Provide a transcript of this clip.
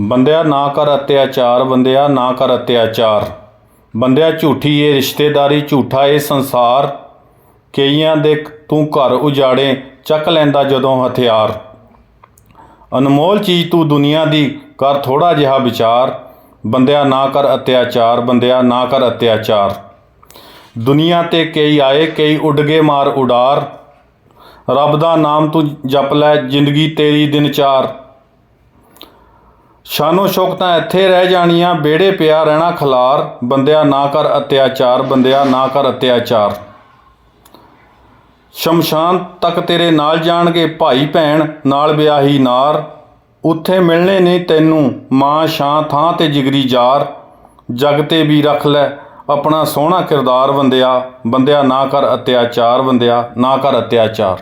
ਬੰਦਿਆ ਨਾ ਕਰ ਅਤਿਆਚਾਰ, ਬੰਦਿਆ ਨਾ ਕਰ ਅਤਿਆਚਾਰ। ਬੰਦਿਆ ਝੂਠੀ ਏ, ਰਿਸ਼ਤੇਦਾਰੀ ਝੂਠਾ ਇਹ ਸੰਸਾਰ ਕਈਆਂ ਦੇ ਤੂੰ ਘਰ ਉਜਾੜੇ, ਚੱਕ ਲੈਂਦਾ ਜਦੋਂ ਹਥਿਆਰ। ਅਨਮੋਲ ਚੀਜ਼ ਤੂੰ ਦੁਨੀਆ ਦੀ, ਕਰ ਥੋੜਾ ਜਿਹਾ ਵਿਚਾਰ। ਬੰਦਿਆ ਨਾ ਕਰ ਅਤਿਆਚਾਰ, ਬੰਦਿਆ ਨਾ ਕਰ ਅਤਿਆਚਾਰ। ਦੁਨੀਆ ਤੇ ਕਈ ਆਏ, ਕਈ ਉੱਡ ਗਏ ਮਾਰ ਉਡਾਰ। ਰੱਬ ਦਾ ਨਾਮ ਤੂੰ ਜਪ ਲੈ, ਜ਼ਿੰਦਗੀ ਤੇਰੀ ਦਿਨ ਚਾਰ। ਸ਼ਾਨੋ ਸ਼ੌਕਤਾਂ ਇੱਥੇ ਰਹਿ ਜਾਣੀਆਂ ਬੇੜੇ ਪਿਆ ਰਹਿਣਾ ਖਲਾਰ, ਬੰਦਿਆ ਨਾ ਕਰ ਅਤਿਆਚਾਰ, ਬੰਦਿਆ ਨਾ ਕਰ ਅਤਿਆਚਾਰ। ਸ਼ਮਸ਼ਾਨ ਤੱਕ ਤੇਰੇ ਨਾਲ ਜਾਣਗੇ ਭਾਈ ਭੈਣ, ਨਾਲ ਵਿਆਹੀ ਨਾਰ। ਉੱਥੇ ਮਿਲਣੇ ਨੇ ਤੈਨੂੰ, ਮਾਂ ਸ਼ਾਂ ਥਾਂ ਤੇ ਜਿਗਰੀ ਜਾਰ। ਜਗ ਤੇ ਵੀ ਰੱਖ ਲੈ ਆਪਣਾ ਸੋਹਣਾ ਕਿਰਦਾਰ, ਬੰਦਿਆ। ਬੰਦਿਆ ਨਾ ਕਰ ਅਤਿਆਚਾਰ, ਬੰਦਿਆ ਨਾ ਕਰ ਅਤਿਆਚਾਰ।